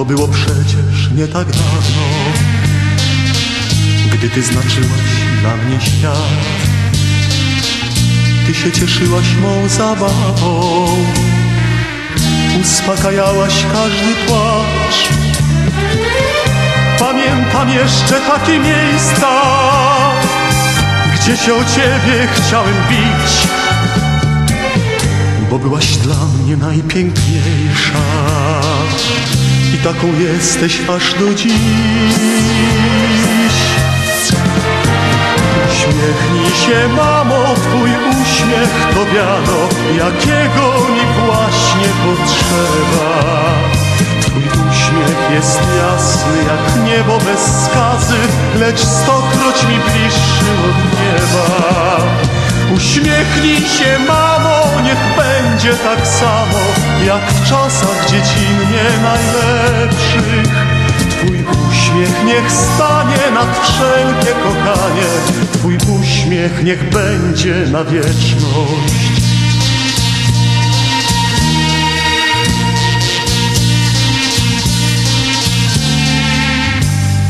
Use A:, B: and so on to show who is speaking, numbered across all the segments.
A: To było przecież nie tak dawno, gdy ty znaczyłaś dla mnie świat. Ty się cieszyłaś mą zabawą, uspokajałaś każdy płacz. Pamiętam jeszcze takie miejsca, gdzie się o ciebie chciałem bić, bo byłaś dla mnie najpiękniejsza i taką jesteś aż do dziś. Uśmiechnij się, mamo, twój uśmiech to wiano, jakiego mi właśnie potrzeba. Twój uśmiech jest jasny jak niebo bez skazy, lecz stokroć Uśmiechnij się, mamo, niech będzie tak samo, jak w czasach dziecinnie najlepszych. Twój uśmiech niech stanie nad wszelkie kochanie, Twój uśmiech niech będzie na wieczność.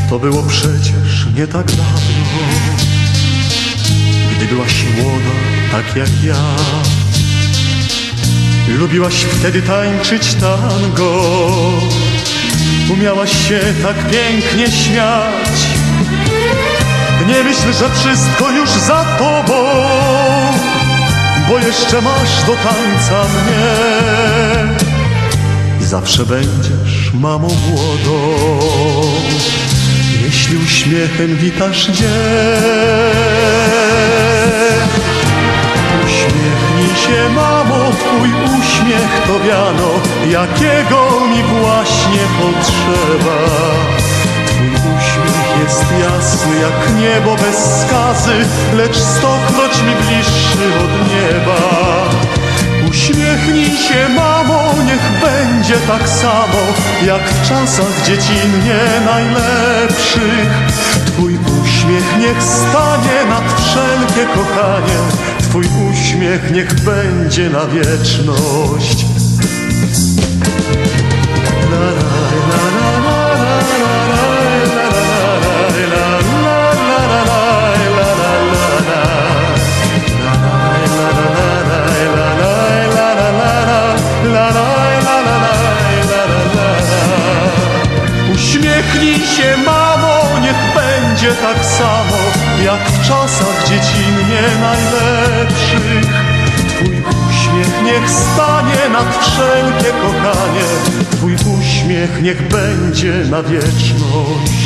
A: To było przecież nie tak dawno, gdy byłaś młoda, tak jak ja. Lubiłaś wtedy tańczyć tango, umiałaś się tak pięknie śmiać. Nie myśl, że wszystko już za tobą, bo jeszcze masz do tańca mnie. I zawsze będziesz mamą młodą, jeśli uśmiechem witasz dzień. Się, mamo, twój uśmiech to wiano, jakiego mi właśnie potrzeba. Twój uśmiech jest jasny jak niebo bez skazy, lecz stokroć mi bliższy od nieba. Uśmiechnij się, mamo, niech będzie tak samo, jak w czasach dziecinnie najlepszych. Twój uśmiech niech stanie nad wszelkie kochanie, Twój uśmiech niech będzie na wieczność. Uśmiechnij się, ma będzie tak samo, jak w czasach dziecinnie najlepszych. Twój uśmiech niech stanie nad wszelkie kochanie, Twój uśmiech niech będzie na wieczność.